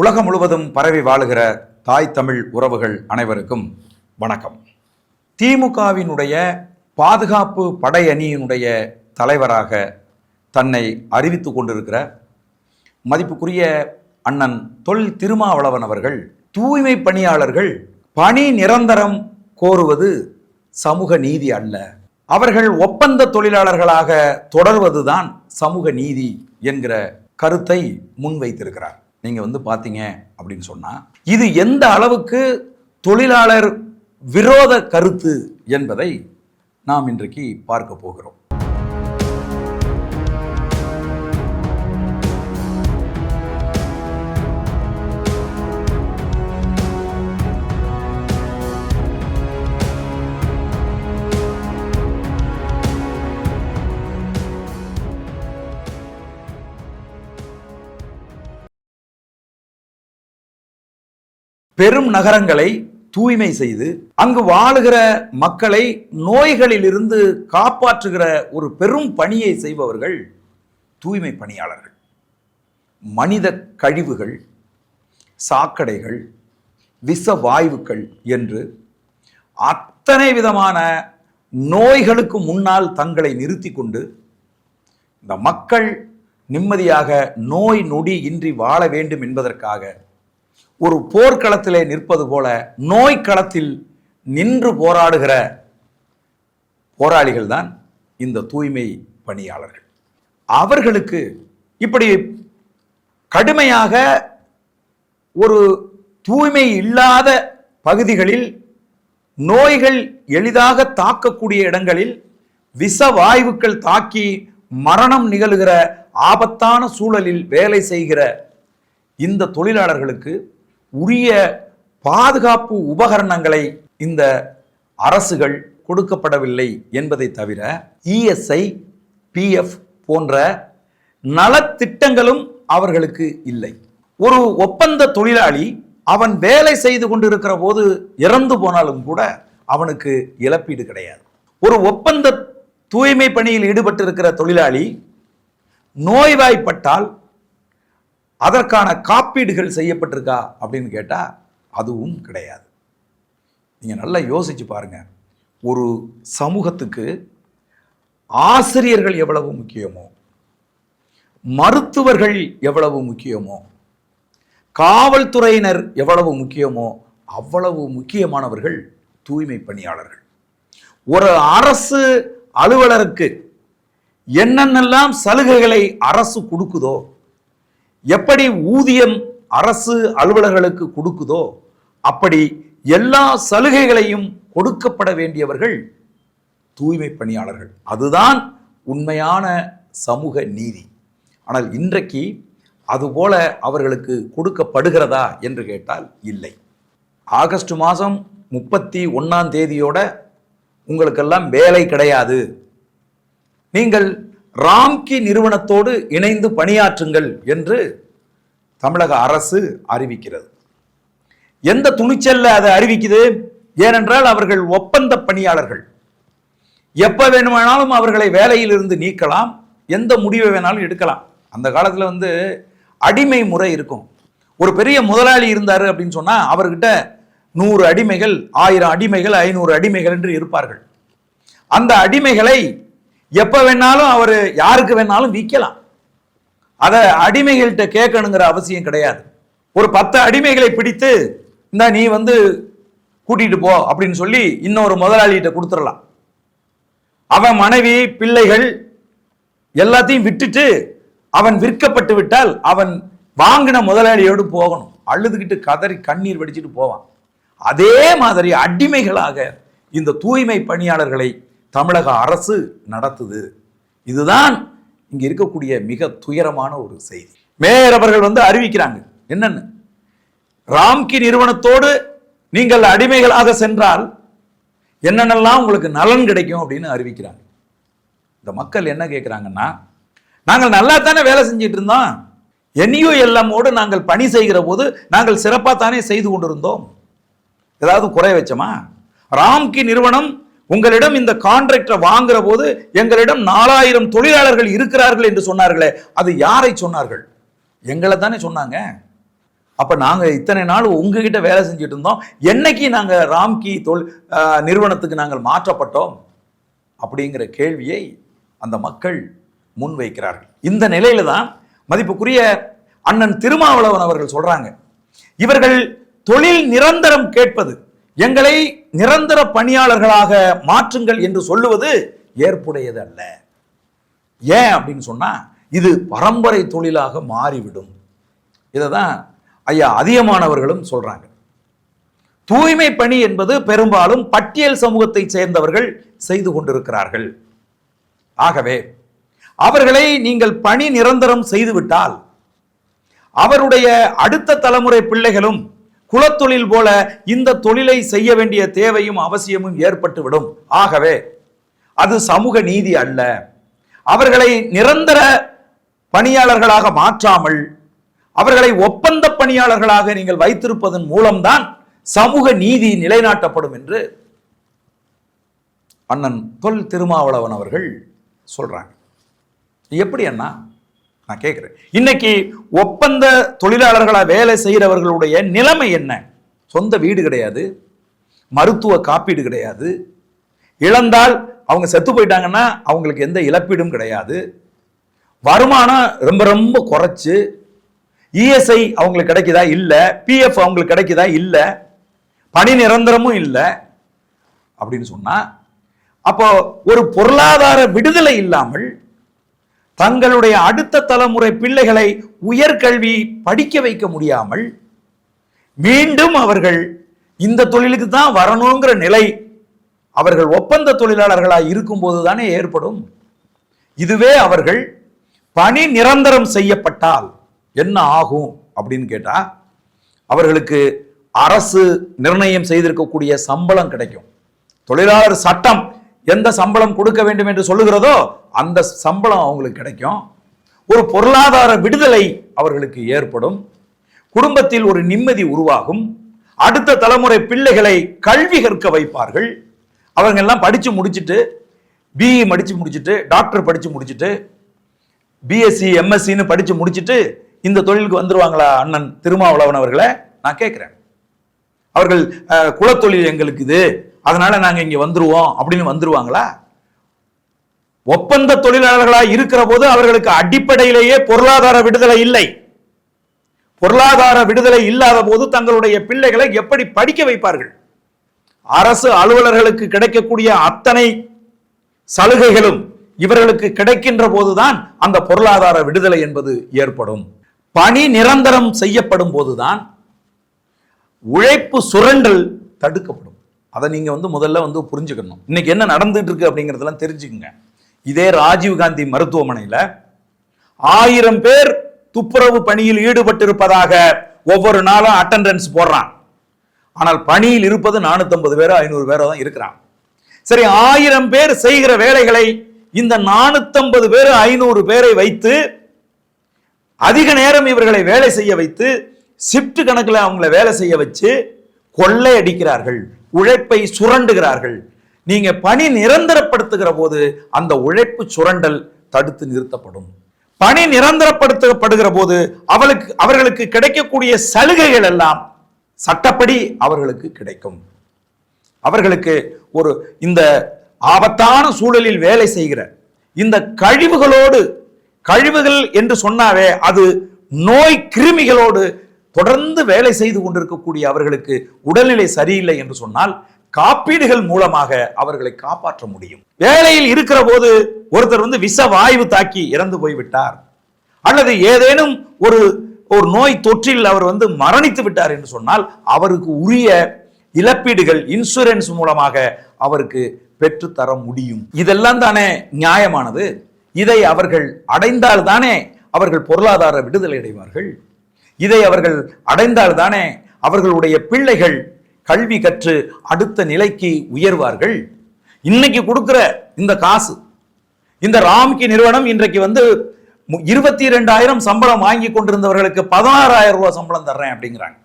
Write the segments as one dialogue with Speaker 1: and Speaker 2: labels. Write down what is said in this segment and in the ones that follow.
Speaker 1: உலகம் முழுவதும் பரவி வாழுகிற தாய் தமிழ் உறவுகள் அனைவருக்கும் வணக்கம். திமுகவினுடைய பாதுகாப்பு படையணியினுடைய தலைவராக தன்னை அறிவித்து கொண்டிருக்கிற மதிப்புக்குரிய அண்ணன் தொல் திருமாவளவன் அவர்கள் தூய்மை பணியாளர்கள் பணி நிரந்தரம் கோருவது சமூக நீதி அல்ல. அவர்கள் ஒப்பந்த தொழிலாளர்களாக தொடர்வதுதான் சமூக நீதி என்கிற கருத்தை முன்வைத்திருக்கிறார். நீங்கள் வந்து பார்த்தீங்க அப்படின்னு சொன்னால் இது எந்த அளவுக்கு தொழிலாளர் விரோத கருத்து என்பதை நாம் இன்றைக்கு பார்க்க போகிறோம். பெரும் நகரங்களை தூய்மை செய்து அங்கு வாழுகிற மக்களை நோய்களிலிருந்து காப்பாற்றுகிற ஒரு பெரும் பணியை செய்பவர்கள் தூய்மை பணியாளர்கள். மனித கழிவுகள் சாக்கடைகள் விஷ வாயுக்கள் என்று அத்தனை விதமான நோய்களுக்கு முன்னால் தங்களை நிறுத்தி கொண்டு இந்த மக்கள் நிம்மதியாக நோய் நொடி இன்றி வாழ வேண்டும் என்பதற்காக ஒரு போர்க்களத்திலே நிற்பது போல நோய் களத்தில் நின்று போராடுகிற போராளிகள் தான் இந்த தூய்மை பணியாளர்கள். அவர்களுக்கு இப்படி கடுமையாக ஒரு தூய்மை இல்லாத பகுதிகளில் நோய்கள் எளிதாக தாக்கக்கூடிய இடங்களில் விச வாயுக்கள் தாக்கி மரணம் நிகழ்கிற ஆபத்தான சூழலில் வேலை செய்கிற இந்த தொழிலாளர்களுக்கு உரிய பாதுகாப்பு உபகரணங்களை இந்த அரசுகள் கொடுக்கப்படவில்லை என்பதை தவிர இஎஸ்ஐ பிஎஃப் போன்ற நலத்திட்டங்களும் அவர்களுக்கு இல்லை. ஒரு ஒப்பந்த தொழிலாளி அவன் வேலை செய்து கொண்டிருக்கிற போது இறந்து போனாலும் கூட அவனுக்கு இழப்பீடு கிடையாது. ஒரு ஒப்பந்த தூய்மை பணியில் ஈடுபட்டிருக்கிற தொழிலாளி நோய்வாய்ப்பட்டால் அதற்கான காப்பீடுகள் செய்யப்பட்டிருக்கா அப்படின்னு கேட்டால் அதுவும் கிடையாது. நீங்கள் நல்லா யோசிச்சு பாருங்கள் ஒரு சமூகத்துக்கு ஆசிரியர்கள் எவ்வளவு முக்கியமோ மருத்துவர்கள் எவ்வளவு முக்கியமோ காவல்துறையினர் எவ்வளவு முக்கியமோ அவ்வளவு முக்கியமானவர்கள் தூய்மை பணியாளர்கள். ஒரு அரசு அலுவலருக்கு என்னென்னலாம் சலுகைகளை அரசு கொடுக்குதோ எப்படி ஊதியம் அரசு அலுவலர்களுக்கு கொடுக்குதோ அப்படி எல்லா சலுகைகளையும் கொடுக்கப்பட வேண்டியவர்கள் தூய்மை பணியாளர்கள். அதுதான் உண்மையான சமூக நீதி. ஆனால் இன்றைக்கு அதுபோல அவர்களுக்கு கொடுக்கப்படுகிறதா என்று கேட்டால் இல்லை. ஆகஸ்ட் மாதம் முப்பத்தி ஒன்றாம் தேதியோட உங்களுக்கெல்லாம் வேலை கிடையாது. நீங்கள் ராம்கி நிறுவனத்தோடு இணைந்து பணியாற்றுங்கள் என்று தமிழக அரசு அறிவிக்கிறது. எந்த துணிச்சல்ல அதை அறிவிக்குது? ஏனென்றால் அவர்கள் ஒப்பந்த பணியாளர்கள். எப்ப வேணுமானாலும் அவர்களை வேலையில் இருந்து நீக்கலாம். எந்த முடிவை வேணாலும் எடுக்கலாம். அந்த காலத்தில் வந்து அடிமை முறை இருக்கும். ஒரு பெரிய முதலாளி இருந்தார் அப்படின்னு சொன்னால் அவர்கிட்ட நூறு அடிமைகள் ஆயிரம் அடிமைகள் ஐநூறு அடிமைகள் என்று இருப்பார்கள். அந்த அடிமைகளை எப்ப வேணாலும் அவர் யாருக்கு வேணாலும் விற்கலாம். அதை அடிமைகள்கிட்ட கேட்கணுங்கிற அவசியம் கிடையாது. ஒரு பத்து அடிமைகளை பிடித்து இந்த நீ வந்து கூட்டிட்டு போ அப்படின்னு சொல்லி இன்னொரு முதலாளிகிட்ட கொடுத்துடலாம். அவன் மனைவி பிள்ளைகள் எல்லாத்தையும் விட்டுட்டு அவன் விற்கப்பட்டு விட்டால் அவன் வாங்கின முதலாளியோடு போகணும். அழுதுகிட்டு கதறி கண்ணீர் வடிச்சிட்டு போவான். அதே மாதிரி அடிமைகளாக இந்த தூய்மை பணியாளர்களை தமிழக அரசு நடத்துது. இதுதான் இங்கே இருக்கக்கூடிய மிக துயரமான ஒரு செய்தி. மேயர் அவர்கள் வந்து அறிவிக்கிறாங்க. என்னன்னு? ராம்கி நிறுவனத்தோடு நீங்கள் அடிமைகளாக சென்றால் என்னென்னலாம் உங்களுக்கு நலன் கிடைக்கும் அப்படின்னு அறிவிக்கிறாங்க. இந்த மக்கள் என்ன கேட்குறாங்கன்னா நாங்கள் நல்லா தானே வேலை செஞ்சிட்டு இருந்தோம். என்யூஎல்எம்மோடு நாங்கள் பணி செய்கிற போது நாங்கள் சிறப்பாக தானே செய்து கொண்டிருந்தோம். ஏதாவது குறைய வச்சோமா? ராம்கி நிறுவனம் உங்களிடம் இந்த கான்ட்ராக்டரை வாங்குற போது எங்களிடம் நாலாயிரம் தொழிலாளர்கள் இருக்கிறார்கள் என்று சொன்னார்களே அது யாரை சொன்னார்கள்? எங்களை தானே சொன்னாங்க. அப்போ நாங்கள் இத்தனை நாள் உங்ககிட்ட வேலை செஞ்சுட்டு இருந்தோம். என்னைக்கு நாங்கள் ராம்கி தொல் நிறுவனத்துக்கு நாங்கள் மாற்றப்பட்டோம்? அப்படிங்கிற கேள்வியை அந்த மக்கள் முன்வைக்கிறார்கள். இந்த நிலையில தான் மதிப்புக்குரிய அண்ணன் திருமாவளவன் அவர்கள் சொல்றாங்க. இவர்கள் தொழில் நிரந்தரம் கேட்பது எங்களை நிரந்தர பணியாளர்களாக மாற்றுங்கள் என்று சொல்லுவது ஏற்புடையது அல்ல ஏன் அப்படின்னு சொன்னால் இது பரம்பரை தொழிலாக மாறிவிடும். இதை தான் ஐயா அதிகமானவர்களும் சொல்கிறாங்க தூய்மை பணி என்பது பெரும்பாலும் பட்டியல் சமூகத்தை சேர்ந்தவர்கள் செய்து கொண்டிருக்கிறார்கள். ஆகவே அவர்களை நீங்கள் பணி நிரந்தரம் செய்துவிட்டால் அவருடைய அடுத்த தலைமுறை பிள்ளைகளும் குலத்தொழில் போல இந்த தொழிலை செய்ய வேண்டிய தேவையும் அவசியமும் ஏற்பட்டுவிடும். ஆகவே அது சமூக நீதி அல்ல. அவர்களை நிரந்தர பணியாளர்களாக மாற்றாமல் அவர்களை ஒப்பந்த பணியாளர்களாக நீங்கள் வைத்திருப்பதன் மூலம்தான் சமூக நீதி நிலைநாட்டப்படும் என்று அண்ணன் தொல் திருமாவளவன் அவர்கள் சொல்றாங்க. எப்படி அண்ணா? நான் கேட்குறேன் இன்னைக்கு ஒப்பந்த தொழிலாளர்களாக வேலை செய்கிறவர்களுடைய நிலைமை என்ன? சொந்த வீடு கிடையாது மருத்துவ காப்பீடு கிடையாது. இழந்தால் அவங்க செத்து போயிட்டாங்கன்னா அவங்களுக்கு எந்த இழப்பீடும் கிடையாது. வருமானம் ரொம்ப ரொம்ப குறைச்சு இஎஸ்ஐ அவங்களுக்கு கிடைக்குதா? இல்லை. பிஎஃப் அவங்களுக்கு கிடைக்குதா? இல்லை. பணி நிரந்தரமும் இல்லை. அப்படின்னு சொன்னால் அப்போ ஒரு பொருளாதார விடுதலை இல்லாமல் தங்களுடைய அடுத்த தலைமுறை பிள்ளைகளை உயர்கல்வி படிக்க வைக்க முடியாமல் மீண்டும் அவர்கள் இந்த தொழிலுக்கு தான் வரணுங்கிற நிலை அவர்கள் ஒப்பந்த தொழிலாளர்களாக இருக்கும்போது தானே ஏற்படும். இதுவே அவர்கள் பணி நிரந்தரம் செய்யப்பட்டால் என்ன ஆகும் அப்படின்னு கேட்டால் அவர்களுக்கு அரசு நிர்ணயம் செய்திருக்கக்கூடிய சம்பளம் கிடைக்கும். தொழிலாளர் சட்டம் எந்த சம்பளம் கொடுக்க வேண்டும் என்று சொல்லுகிறதோ அந்த சம்பளம் அவங்களுக்கு கிடைக்கும். ஒரு பொருளாதார விடுதலை அவர்களுக்கு ஏற்படும். குடும்பத்தில் ஒரு நிம்மதி உருவாகும். அடுத்த தலைமுறை பிள்ளைகளை கல்வி கற்க வைப்பார்கள். அவங்க எல்லாம் படித்து முடிச்சிட்டு பிஇ படித்து முடிச்சுட்டு டாக்டர் படித்து முடிச்சுட்டு பிஎஸ்சி எம்எஸ்சின்னு படித்து முடிச்சுட்டு இந்த தொழிலுக்கு வந்துருவாங்களா அண்ணன் திருமாவளவன் அவர்களை? நான் கேட்குறேன். அவர்கள் குலத்தொழில் எங்களுக்கு இது. அதனால நாங்க இங்கே வந்துருவோம் அப்படின்னு வந்துருவாங்களா? ஒப்பந்த தொழிலாளர்களா இருக்கிற போது அவர்களுக்கு அடிப்படையிலேயே பொருளாதார விடுதலை இல்லை. பொருளாதார விடுதலை இல்லாத போது தங்களுடைய பிள்ளைகளை எப்படி படிக்க வைப்பார்கள்? அரசு அலுவலர்களுக்கு கிடைக்கக்கூடிய அத்தனை சலுகைகளும் இவர்களுக்கு கிடைக்கின்ற போதுதான் அந்த பொருளாதார விடுதலை என்பது ஏற்படும். பணி நிரந்தரம் செய்யப்படும் போதுதான் உழைப்பு சுரண்டல் தடுக்கப்படும். அதை நீங்கள் வந்து முதல்ல வந்து புரிஞ்சுக்கணும். இன்னைக்கு என்ன நடந்துட்டு இருக்கு அப்படிங்கிறதெல்லாம் தெரிஞ்சுக்கங்க. இதே ராஜீவ்காந்தி மருத்துவமனையில் ஆயிரம் பேர் துப்புரவு பணியில் ஈடுபட்டிருப்பதாக ஒவ்வொரு நாளும் அட்டெண்டன்ஸ் போடுறான். ஆனால் பணியில் இருப்பது 450 பேரோ ஐநூறு பேரோ தான் இருக்கிறான். சரி ஆயிரம் பேர் செய்கிற வேலைகளை இந்த 450 பேர் ஐநூறு பேரை வைத்து அதிக நேரம் இவர்களை வேலை செய்ய வைத்து ஷிஃப்ட் கணக்கில் அவங்கள வேலை செய்ய வச்சு கொள்ளை அடிக்கிறார்கள் உழைப்பை சுரண்டுகிறார்கள். நீங்க பணி நிரந்தரப்படுத்துகிற போது அந்த உழைப்பு சுரண்டல் தடுத்து நிறுத்தப்படும். பணி நிரந்தரப்படுத்தப்படுகிற போது அவளுக்கு அவர்களுக்கு கிடைக்கக்கூடிய சலுகைகள் எல்லாம் சட்டப்படி அவர்களுக்கு கிடைக்கும். அவர்களுக்கு ஒரு இந்த ஆபத்தான சூழலில் வேலை செய்கிற இந்த கழிவுகளோடு கழிவுகள் என்று சொன்னாவே அது நோய் கிருமிகளோடு தொடர்ந்து வேலை செய்து கொண்டிருக்கக்கூடிய அவர்களுக்கு உடல்நிலை சரியில்லை என்று சொன்னால் காப்பீடுகள் மூலமாக அவர்களை காப்பாற்ற முடியும். வேலையில் இருக்கிற போது ஒருத்தர் வந்து விஷ வாயு தாக்கி இறந்து போய்விட்டார் அல்லது ஏதேனும் ஒரு ஒரு நோய் தொற்றில் அவர் வந்து மரணித்து விட்டார் என்று சொன்னால் அவருக்கு உரிய இழப்பீடுகள் இன்சூரன்ஸ் மூலமாக அவருக்கு பெற்றுத்தர முடியும். இதெல்லாம் தானே நியாயமானது? இதை அவர்கள் அடைந்தால் தானே அவர்கள் பொருளாதார விடுதலை அடைவார்கள்? இதை அவர்கள் அடைந்தால் தானே அவர்களுடைய பிள்ளைகள் கல்வி கற்று அடுத்த நிலைக்கு உயர்வார்கள். இன்னைக்கு கொடுக்குற இந்த காசு இந்த ராம்கி நிறுவனம் இன்றைக்கு வந்து மு- இருபத்தி இரண்டாயிரம் சம்பளம் வாங்கி கொண்டிருந்தவர்களுக்கு பதினாறாயிரம் ரூபாய் சம்பளம் தர்றேன் அப்படிங்கிறாங்க.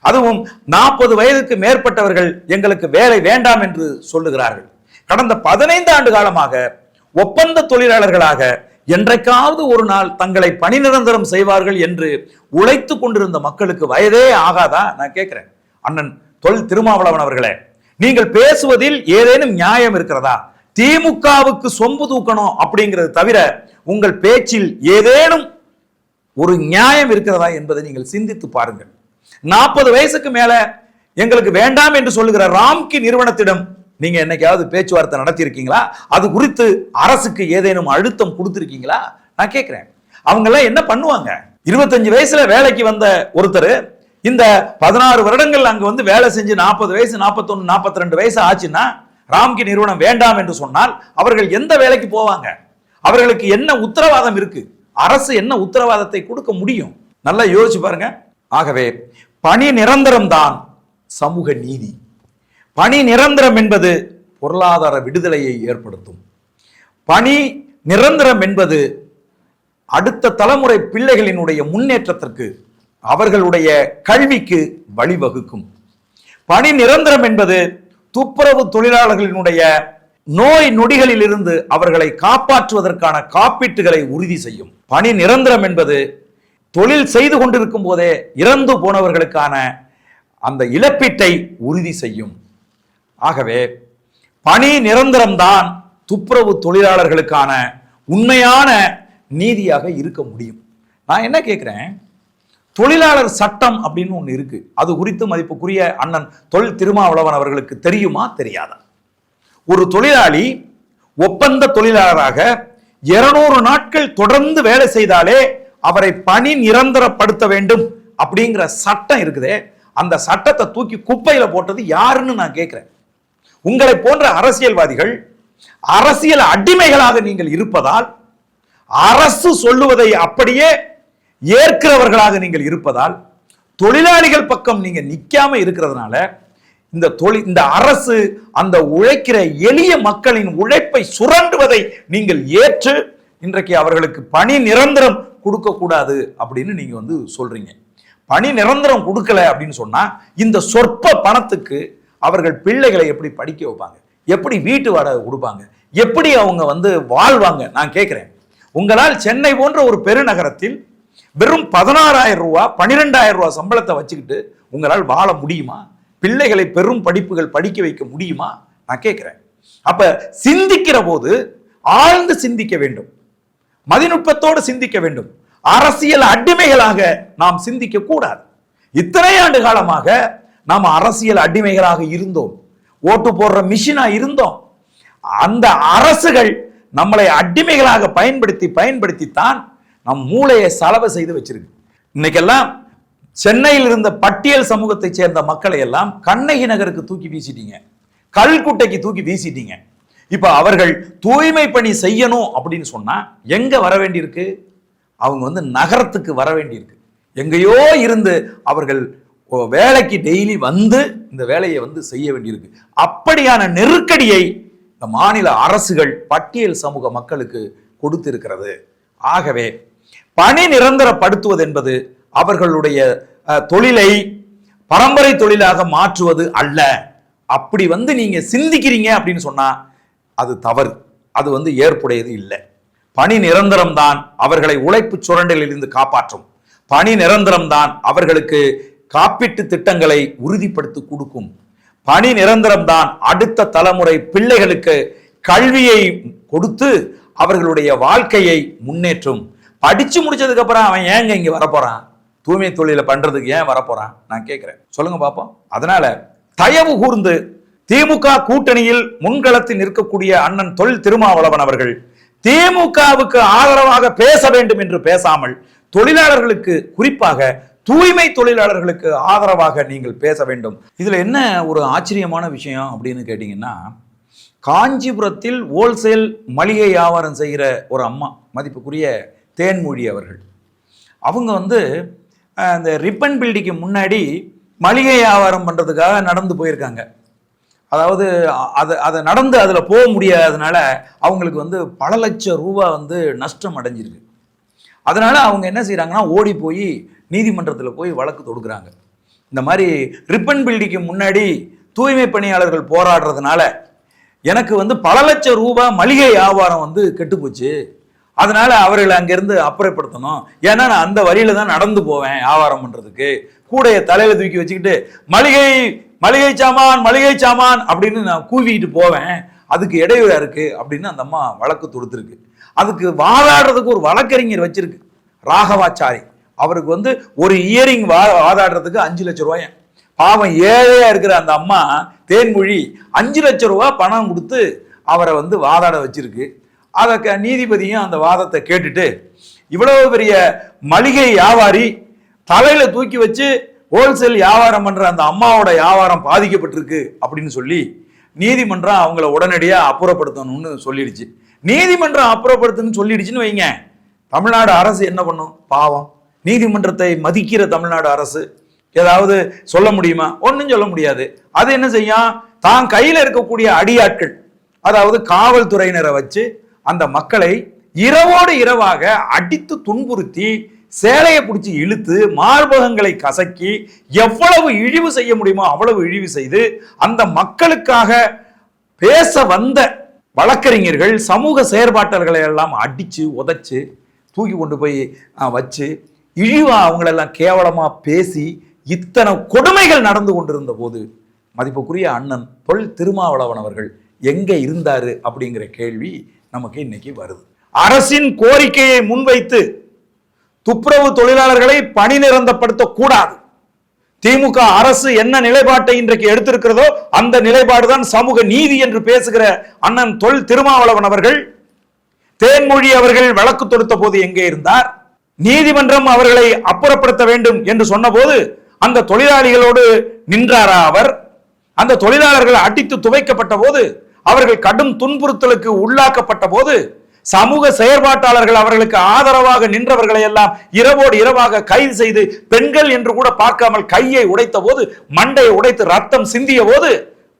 Speaker 1: அதுவும் நாற்பது வயதுக்கு மேற்பட்டவர்கள் எங்களுக்கு வேலை வேண்டாம் என்று சொல்லுகிறார்கள். கடந்த பதினைந்து ஆண்டு காலமாக ஒப்பந்த தொழிலாளர்களாக என்றைக்காவது ஒரு நாள் தங்களை பணி நிரந்தரம் செய்வார்கள் என்று உழைத்து கொண்டிருந்த மக்களுக்கு வயதே ஆகாதா? நான் கேட்கிறேன். அண்ணன் தொல் திருமாவளவன் அவர்களே நீங்கள் பேசுவதில் ஏதேனும் நியாயம் இருக்கிறதா? திமுகவுக்கு சொம்பு தூக்கணும் அப்படிங்கிறது தவிர உங்கள் பேச்சில் ஏதேனும் ஒரு நியாயம் இருக்கிறதா என்பதை நீங்கள் சிந்தித்து பாருங்கள். நாற்பது வயசுக்கு மேல எங்களுக்கு வேண்டாம் என்று சொல்லுகிற ராம்கி நிறுவனத்திடம் நீங்கள் என்னைக்காவது பேச்சுவார்த்தை நடத்தியிருக்கீங்களா? அது குறித்து அரசுக்கு ஏதேனும் அழுத்தம் கொடுத்துருக்கீங்களா? நான் கேட்குறேன். அவங்கெல்லாம் என்ன பண்ணுவாங்க? இருபத்தஞ்சு வயசில் வேலைக்கு வந்த ஒருத்தர் இந்த பதினாறு வருடங்கள் அங்கே வந்து வேலை செஞ்சு நாற்பது வயசு நாற்பத்தொன்று நாற்பத்தி ரெண்டு வயசு ஆச்சுன்னா ராம்கி நிறுவனம் வேண்டாம் என்று சொன்னால் அவர்கள் எந்த வேலைக்கு போவாங்க? அவர்களுக்கு என்ன உத்தரவாதம் இருக்கு? அரசு என்ன உத்தரவாதத்தை கொடுக்க முடியும்? நல்லா யோசிச்சு பாருங்க. ஆகவே பணி நிரந்தரம் தான் சமூக நீதி. பணி நிரந்தரம் என்பது பொருளாதார விடுதலையை ஏற்படுத்தும். பணி நிரந்தரம் என்பது அடுத்த தலைமுறை பிள்ளைகளினுடைய முன்னேற்றத்திற்கு அவர்களுடைய கல்விக்கு வழிவகுக்கும். பணி நிரந்தரம் என்பது துப்புரவு தொழிலாளர்களினுடைய நோய் நொடிகளில் இருந்து அவர்களை காப்பாற்றுவதற்கான காப்பீட்டுகளை உறுதி செய்யும். பணி நிரந்தரம் என்பது தொழில் செய்து கொண்டிருக்கும் போதே இறந்து போனவர்களுக்கான அந்த இழப்பீட்டை உறுதி செய்யும். ஆகவே பணி நிரந்தரம்தான் துப்புரவு தொழிலாளர்களுக்கான உண்மையான நீதியாக இருக்க முடியும். நான் என்ன கேட்குறேன் தொழிலாளர் சட்டம் அப்படின்னு ஒன்று இருக்கு. அது குறித்து மதிப்புக்குரிய அண்ணன் தொல் திருமாவளவன் அவர்களுக்கு தெரியுமா? தெரியாதா? ஒரு தொழிலாளி ஒப்பந்த தொழிலாளராக இருநூறு நாட்கள் தொடர்ந்து வேலை செய்தாலே அவரை பணி நிரந்தரப்படுத்த வேண்டும் அப்படிங்கிற சட்டம் இருக்குதே. அந்த சட்டத்தை தூக்கி குப்பையில் போட்டது யாருன்னு நான் கேட்குறேன் உங்களை போன்ற அரசியல்வாதிகள் அரசியல் அடிமைகளாக நீங்கள் இருப்பதால் அரசு சொல்லுவதை அப்படியே ஏற்கிறவர்களாக நீங்கள் இருப்பதால் தொழிலாளிகள் பக்கம் நீங்க நிக்காம இருக்கிறதுனால இந்த தொழில் இந்த அரசு அந்த உழைக்கிற எளிய மக்களின் உழைப்பை சுரண்டுவதை நீங்கள் ஏற்று இன்றைக்கு அவர்களுக்கு பணி நிரந்தரம் கொடுக்க கூடாது அப்படின்னு நீங்க வந்து சொல்றீங்க. பணி நிரந்தரம் கொடுக்கல அப்படின்னு சொன்னா இந்த சொற்ப பணத்துக்கு அவர்கள் பிள்ளைகளை எப்படி படிக்க வைப்பாங்க? எப்படி வீட்டு வாடகை கொடுப்பாங்க? எப்படி அவங்க வந்து வாழ்வாங்க? நான் கேட்குறேன். உங்களால் சென்னை போன்ற ஒரு பெருநகரத்தில் வெறும் பதினாறாயிரம் ரூபா பன்னிரெண்டாயிரம் ரூபா சம்பளத்தை வச்சுக்கிட்டு உங்களால் வாழ முடியுமா? பிள்ளைகளை பெரும் படிப்புகள் படிக்க வைக்க முடியுமா? நான் கேட்குறேன். அப்போ சிந்திக்கிற போது ஆழ்ந்து சிந்திக்க வேண்டும். மதிநுட்பத்தோடு சிந்திக்க வேண்டும். அரசியல் அடிமைகளாக நாம் சிந்திக்க கூடாது இத்தனை ஆண்டு காலமாக நாம் அரசியல் அடிமைகளாக இருந்தோம். ஓட்டு போடுற மிஷினா இருந்தோம். அந்த அரசுகள் நம்மளை அடிமைகளாக பயன்படுத்தி பயன்படுத்தித்தான் நம் மூளையை சலவை செய்து வச்சிருக்கு. இன்னைக்கெல்லாம் சென்னையில் இருந்த பட்டியல் சமூகத்தைச் சேர்ந்த மக்களை எல்லாம் கண்ணகி நகருக்கு தூக்கி வீசிட்டீங்க. கல்குட்டைக்கு தூக்கி வீசிட்டீங்க. இப்ப அவர்கள் தூய்மை பணி செய்யணும் அப்படின்னு சொன்னா எங்க வர வேண்டியிருக்கு? அவங்க வந்து நகரத்துக்கு வர வேண்டியிருக்கு. எங்கேயோ இருந்து அவர்கள் வேலைக்கு டெய்லி வந்து இந்த வேலையை வந்து செய்ய வேண்டியிருக்கு. அப்படியான நெருக்கடியை இந்த மாநில அரசுகள் பட்டியல் சமூக மக்களுக்கு கொடுத்திருக்கிறது. ஆகவே பணி நிரந்தரப்படுத்துவது என்பது அவர்களுடைய தொழிலை பரம்பரை தொழிலாக மாற்றுவது அல்ல. அப்படி வந்து நீங்க சிந்திக்கிறீங்க அப்படின்னு சொன்னா அது தவறு. அது வந்து ஏற்புடையது இல்லை. பணி நிரந்தரம் தான் அவர்களை உழைப்பு சுரண்டலில் இருந்து காப்பாற்றும். பணி நிரந்தரம் தான் அவர்களுக்கு காப்பீட்டு திட்டங்களை உறுதிப்படுத்தி கொடுக்கும். பணி நிரந்தரம்தான் அடுத்த தலைமுறை பிள்ளைகளுக்கு கல்வியை கொடுத்து அவர்களுடைய வாழ்க்கையை முன்னேற்றும். படிச்சு முடிச்சதுக்கு அப்புறம் அவன் ஏங்க இங்க வரப்போறான்? தூய்மை தொழிலை பண்றதுக்கு ஏன் வரப்போறான்? நான் கேட்கிறேன். சொல்லுங்க பாப்போம். அதனால தயவு கூர்ந்து திமுக கூட்டணியில் முன்களத்தில் நிற்கக்கூடிய அண்ணன் தொல் திருமாவளவன் அவர்கள் திமுகவுக்கு ஆதரவாக பேச வேண்டும் என்று பேசாமல் தொழிலாளர்களுக்கு குறிப்பாக தூய்மை தொழிலாளர்களுக்கு ஆதரவாக நீங்கள் பேச வேண்டும். இதில் என்ன ஒரு ஆச்சரியமான விஷயம் அப்படின்னு கேட்டிங்கன்னா காஞ்சிபுரத்தில் ஹோல்சேல் மளிகை வியாபாரம் செய்கிற ஒரு அம்மா மதிப்புக்குரிய தேன்மொழி அவர்கள். அவங்க வந்து அந்த ரிப்பன் பில்டிக்கு முன்னாடி மளிகை வியாபாரம் பண்ணுறதுக்காக நடந்து போயிருக்காங்க. அதாவது அதை அதை நடந்து அதில் போக முடியாததுனால அவங்களுக்கு வந்து பல லட்சம் ரூபா வந்து நஷ்டம் அடைஞ்சிருக்கு. அதனால் அவங்க என்ன செய்கிறாங்கன்னா ஓடி போய் நீதிமன்றத்தில் போய் வழக்கு தொடுக்குறாங்க. இந்த மாதிரி ரிப்பன் பில்டிங்க்கு முன்னாடி தூய்மை பணியாளர்கள் போராடுறதுனால எனக்கு வந்து பல லட்சம் ரூபாய் மளிகை வியாபாரம் வந்து கெட்டுப்போச்சு. அதனால அவர்களை அங்கேருந்து அப்புறப்படுத்தணும். ஏன்னா நான் அந்த வழியில தான் நடந்து போவேன் வியாபாரம் பண்ணுறதுக்கு கூடைய தலையில் தூக்கி வச்சுக்கிட்டு மளிகை மளிகை சாமான் மளிகை சாமான் அப்படின்னு நான் கூவிக்கிட்டு போவேன். அதுக்கு இடையூறா இருக்குது அப்படின்னு அந்த அம்மா வழக்கு தொடுத்துருக்கு. அதுக்கு வாதாடுறதுக்கு ஒரு வழக்கறிஞர் வச்சிருக்கு. ராகவாச்சாரி. அவருக்கு வந்து ஒரு இயரிங் வா வாதாடுறதுக்கு அஞ்சு லட்ச ரூபாய். பாவம் ஏழையாக இருக்கிற அந்த அம்மா தேன்மொழி அஞ்சு லட்சம் ரூபா பணம் கொடுத்து அவரை வந்து வாதாட வச்சிருக்கு. அதை க- நீதிபதியும் அந்த வாதத்தை கேட்டுட்டு இவ்வளவு பெரிய மளிகை வியாபாரி தலையில் தூக்கி வச்சு ஹோல்சேல் வியாபாரம் பண்ணுற அந்த அம்மாவோட வியாபாரம் பாதிக்கப்பட்டிருக்கு அப்படின்னு சொல்லி நீதிமன்றம் அவங்கள உடனடியாக அப்புறப்படுத்தணும்னு சொல்லிடுச்சு. நீதிமன்றம் அப்புறப்படுத்தணும்னு சொல்லிடுச்சுன்னு வைங்க. தமிழ்நாடு அரசு என்ன பண்ணும்? பாவம். நீதிமன்றத்தை மதிக்கிற தமிழ்நாடு அரசு ஏதாவது சொல்ல முடியுமா? ஒன்றும் சொல்ல முடியாது. அது என்ன செய்யும்? தான் கையில் இருக்கக்கூடிய அடியாட்கள் அதாவது காவல்துறையினரை வச்சு அந்த மக்களை இரவோடு இரவாக அடித்து துன்புறுத்தி சேலையை பிடிச்சி இழுத்து மார்பகங்களை கசக்கி எவ்வளவு இழிவு செய்ய முடியுமோ அவ்வளவு இழிவு செய்து அந்த மக்களுக்காக பேச வந்த வழக்கறிஞர்கள் சமூக செயற்பாட்டாளர்களை எல்லாம் அடித்து உதைச்சு தூக்கி கொண்டு போய் வச்சு இழிவா அவங்களெல்லாம் கேவலமா பேசி இத்தனை கொடுமைகள் நடந்து கொண்டிருந்த போது மதிப்புக்குரிய அண்ணன் தொல் திருமாவளவன் அவர்கள் எங்கே இருந்தாரு அப்படிங்கிற கேள்வி நமக்கு இன்னைக்கு வருது. அரசின் கோரிக்கையை முன்வைத்து துப்புரவு தொழிலாளர்களை பணி நிரந்தப்படுத்த கூடாது திமுக அரசு என்ன நிலைப்பாட்டை இன்றைக்கு எடுத்திருக்கிறதோ அந்த நிலைப்பாடுதான் சமூக நீதி என்று பேசுகிற அண்ணன் தொல் திருமாவளவன் அவர்கள் தேன்மொழி அவர்கள் வழக்கு தொடுத்த போது எங்கே இருந்தார்? நீதிமன்றம் அவர்களை அப்புறப்படுத்த வேண்டும் என்று சொன்னபோது அந்த தொழிலாளிகளோடு நின்றாரா அவர்? அந்த தொழிலாளர்கள் அடித்து துவைக்கப்பட்ட போது அவர்கள் கடும் துன்புறுத்தலுக்கு உள்ளாக்கப்பட்ட போது சமூக செயற்பாட்டாளர்கள் அவர்களுக்கு ஆதரவாக நின்றவர்களை எல்லாம் இரவோடு இரவாக கைது செய்து பெண்கள் என்று கூட பார்க்காமல் கையை உடைத்த போது மண்டையை உடைத்து ரத்தம் சிந்திய போது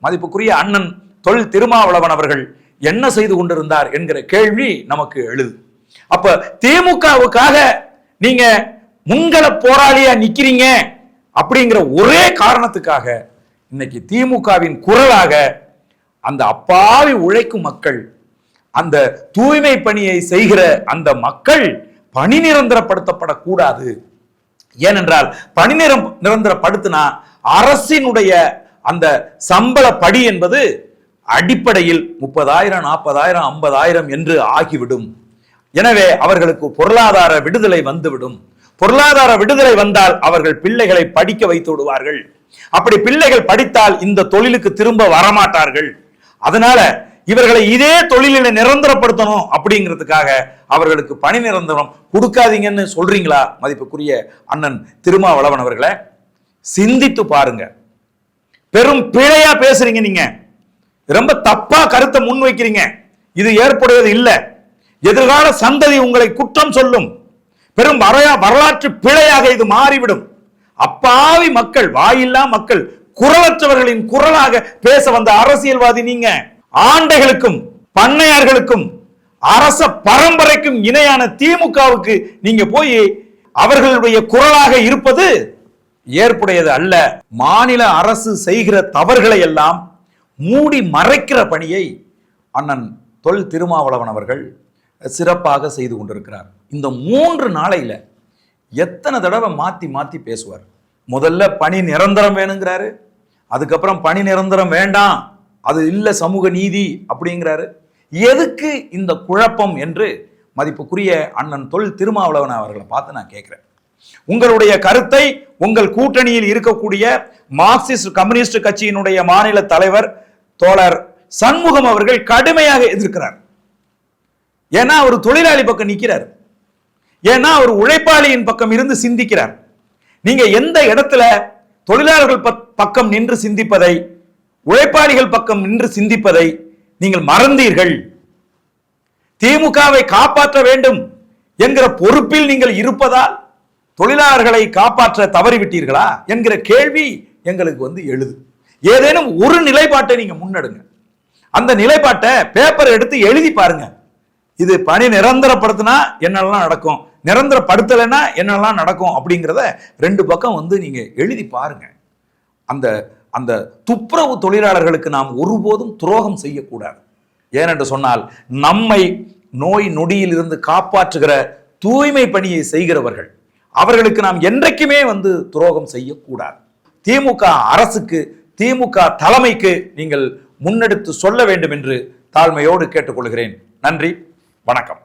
Speaker 1: மதிப்புக்குரிய அண்ணன் தொழில் திருமாவளவன் அவர்கள் என்ன செய்து கொண்டிருந்தார் என்கிற கேள்வி நமக்கு எழுது. அப்ப திமுகவுக்காக நீங்க முன்கள போராளியா நிக்கிறீங்க அப்படிங்கிற ஒரே காரணத்துக்காக இன்னைக்கு திமுகவின் குரலாக அந்த அப்பாவி உழைக்கும் மக்கள் அந்த தூய்மை பணியை செய்கிற அந்த மக்கள் பணி நிரந்தரப்படுத்தப்படக்கூடாது. ஏனென்றால் பணி நிரம் நிரந்தரப்படுத்தினா அரசினுடைய அந்த சம்பள படி என்பது அடிப்படையில் முப்பதாயிரம் நாற்பதாயிரம் ஐம்பதாயிரம் என்று ஆகிவிடும். எனவே அவர்களுக்கு பொருளாதார விடுதலை வந்துவிடும். பொருளாதார விடுதலை வந்தால் அவர்கள் பிள்ளைகளை படிக்க வைத்து விடுவார்கள். அப்படி பிள்ளைகள் படித்தால் இந்த தொழிலுக்கு திரும்ப வரமாட்டார்கள். அதனால இவர்களை இதே தொழிலில நிரந்தரப்படுத்தணும் அப்படிங்கிறதுக்காக அவர்களுக்கு பணி நிரந்தரம் கொடுக்காதீங்கன்னு சொல்றீங்களா? மதிப்புக்குரிய அண்ணன் திருமாவளவன் அவர்களை சிந்தித்து பாருங்க. பெரும் பிழையா பேசுறீங்க நீங்க. ரொம்ப தப்பா கருத்தை முன்வைக்கிறீங்க. இது ஏற்புடையது இல்லை. எதிர்கால சந்ததி உங்களை குற்றம் சொல்லும். பெரும் வரையா வரலாற்று பிழையாக இது மாறிவிடும். அப்பாவி மக்கள் வாயில்லா மக்கள் குரலற்றவர்களின் குரலாக பேச வந்த அரசியல்வாதி நீங்க. ஆண்டைகளுக்கும் பண்ணையார்களுக்கும் அரச பரம்பரைக்கும் இணையான திமுகவுக்கு நீங்க போய் அவர்களுடைய குரலாக இருப்பது ஏற்புடையது அல்ல. மாநில அரசு செய்கிற தவறுகளை எல்லாம் மூடி மறைக்கிற பணியை அண்ணன் தொல் திருமாவளவன் அவர்கள் சிறப்பாக செய்து கொண்டிருக்கிறார். இந்த மூன்று நாளையில் எத்தனை தடவை மாற்றி மாற்றி பேசுவார். முதல்ல பணி நிரந்தரம் வேணுங்கிறாரு. அதுக்கப்புறம் பணி நிரந்தரம் வேண்டாம். அது இல்லை சமூக நீதி அப்படிங்கிறாரு. எதுக்கு இந்த குழப்பம் என்று மதிப்புக்குரிய அண்ணன் தொல் திருமாவளவன் அவர்களை பார்த்து நான் கேட்குறேன். உங்களுடைய கருத்தை உங்கள் கூட்டணியில் இருக்கக்கூடிய மார்க்சிஸ்ட் கம்யூனிஸ்ட் கட்சியினுடைய மாநில தலைவர் தோழர் சண்முகம் அவர்கள் கடுமையாக எதிர்க்கிறார். ஏன்னா அவர் தொழிலாளி பக்கம் நிற்கிறார் ஏன்னா அவர் உழைப்பாளியின் பக்கம் இருந்து சிந்திக்கிறார். நீங்க எந்த இடத்துல தொழிலாளர்கள் பக்- பக்கம் நின்று சிந்திப்பதை உழைப்பாளிகள் பக்கம் நின்று சிந்திப்பதை நீங்கள் மறந்தீர்கள். திமுகவை காப்பாற்ற வேண்டும் என்கிற பொறுப்பில் நீங்கள் இருப்பதால் தொழிலாளர்களை காப்பாற்ற தவறிவிட்டீர்களா என்கிற கேள்வி எங்களுக்கு வந்து எழுது. ஏதேனும் ஒரு நிலைப்பாட்டை நீங்க முன்னெடுங்க. அந்த நிலைப்பாட்டை பேப்பர் எடுத்து எழுதி பாருங்க. இது பணி நிரந்தரப்படுத்தினா என்னெல்லாம் நடக்கும்? நிரந்தரப்படுத்தலைன்னா என்னெல்லாம் நடக்கும் அப்படிங்கிறத ரெண்டு பக்கம் வந்து நீங்கள் எழுதி பாருங்க. அந்த அந்த துப்புரவு தொழிலாளர்களுக்கு நாம் ஒருபோதும் துரோகம் செய்யக்கூடாது. ஏனென்று சொன்னால் நம்மை நோய் நொடியில் இருந்து காப்பாற்றுகிற தூய்மை பணியை செய்கிறவர்கள் அவர்களுக்கு நாம் என்றைக்குமே வந்து துரோகம் செய்யக்கூடாது. திமுக அரசுக்கு திமுக தலைமைக்கு நீங்கள் முன்னெடுத்து சொல்ல வேண்டும் என்று தாழ்மையோடு கேட்டுக்கொள்கிறேன். நன்றி. வணக்கம்.